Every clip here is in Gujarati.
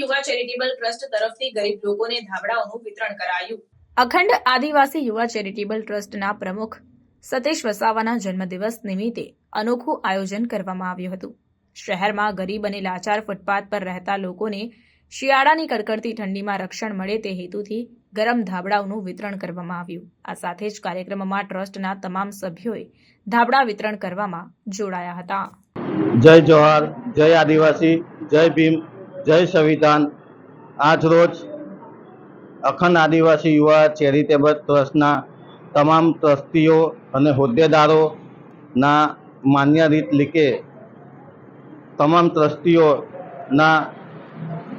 યુવા ચેરિટેબલ ટ્રસ્ટ તરફથી ગરીબ લોકોને ધાબળાઓનું વિતરણ કરાયું. અખંડ આદિવાસી યુવા ચેરિટેબલ ટ્રસ્ટના પ્રમુખ સતીશ વસાવાના જન્મદિવસ નિમિત્તે અનોખું આયોજન કરવામાં આવ્યું હતું. શહેરમાં ગરીબ અને લાચાર ફૂટપાથ પર રહેતા લોકોને શિયાળાની કડકડતી ઠંડીમાં રક્ષણ મળે તે હેતુથી ગરમ ધાબળાઓનું વિતરણ કરવામાં આવ્યું. આ સાથે જ કાર્યક્રમમાં ટ્રસ્ટના તમામ સભ્યોએ ધાબળા વિતરણ કરવામાં જોડાયા હતા. જય જોહાર જય આદિવાસી, જય ભીમ, જય સંવિધાન. રોજ અખંડ આદિવાસી યુવા ચેરિટેબલ ટ્રસ્ટના તમામ ટ્રસ્ટીઓ અને હોદ્દેદારોના માન્ય રીત લીકે તમામ ટ્રસ્ટીઓના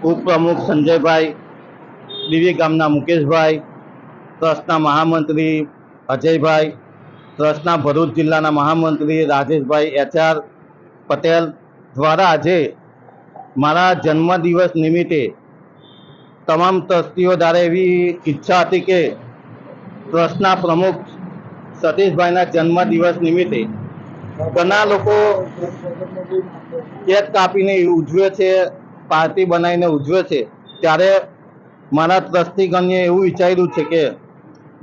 ઉપપ્રમુખ સંજયભાઈ દીવી ગામના મુકેશભાઈ, ટ્રસ્ટના મહામંત્રી અજયભાઈ, ટ્રસ્ટના ભરૂચ જિલ્લાના મહામંત્રી રાજેશભાઈ એચઆર પટેલ દ્વારા આજે મારા જન્મદિવસ નિમિત્તે તમામ ટ્રસ્ટીઓ દ્વારા એવી ઈચ્છા હતી કે ટ્રસ્ટના પ્રમુખ સતીશભાઈના જન્મદિવસ નિમિત્તે ઘણા લોકો કેક કાપીને ઉજવે છે, પાર્ટી બનાવીને ઉજવે છે. ત્યારે મારા ટ્રસ્ટીગણને એવું વિચાર્યું છે કે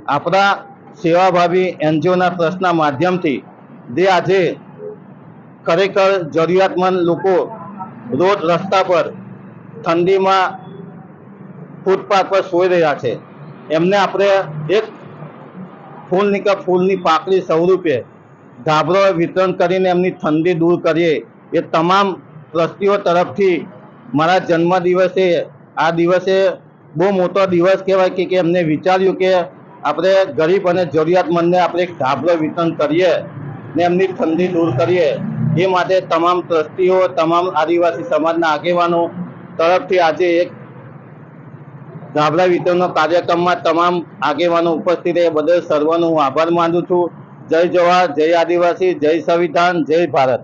આપણા સેવાભાવી એનજીઓના ટ્રસ્ટના માધ્યમથી જે આજે ખરેખર જરૂરિયાતમંદ લોકો રોડ રસ્તા પર ઠંડીમાં ફૂટપાથ પર સોઈ રહ્યા છે. એમને આપણે એક ફૂલની કે ફૂલની પાકડી સ્વરૂપે ધાબરો વિતરણ કરીને એમની ઠંડી દૂર કરીએ. એ તમામ ટ્રસ્ટીઓ તરફથી મારા જન્મદિવસે આ દિવસે બહુ મોટો દિવસ કહેવાય કે કે એમને વિચાર્યું કે આપણે ગરીબ અને જરૂરિયાતમંદને આપણે એક ધાબળો વિતરણ કરીએ ને એમની ઠંડી દૂર કરીએ. એ માટે તમામ ટ્રસ્ટીઓ, તમામ આદિવાસી સમાજના આગેવાનો તરફથી આજે એક ગાભલા વિતરણનો કાર્યક્રમમાં તમામ આગેવાનો ઉપસ્થિત રહે. બદલ સર્વનો હું આભાર માનું છું. જય જવાહર, જય આદિવાસી, જય સંવિધાન, જય ભારત.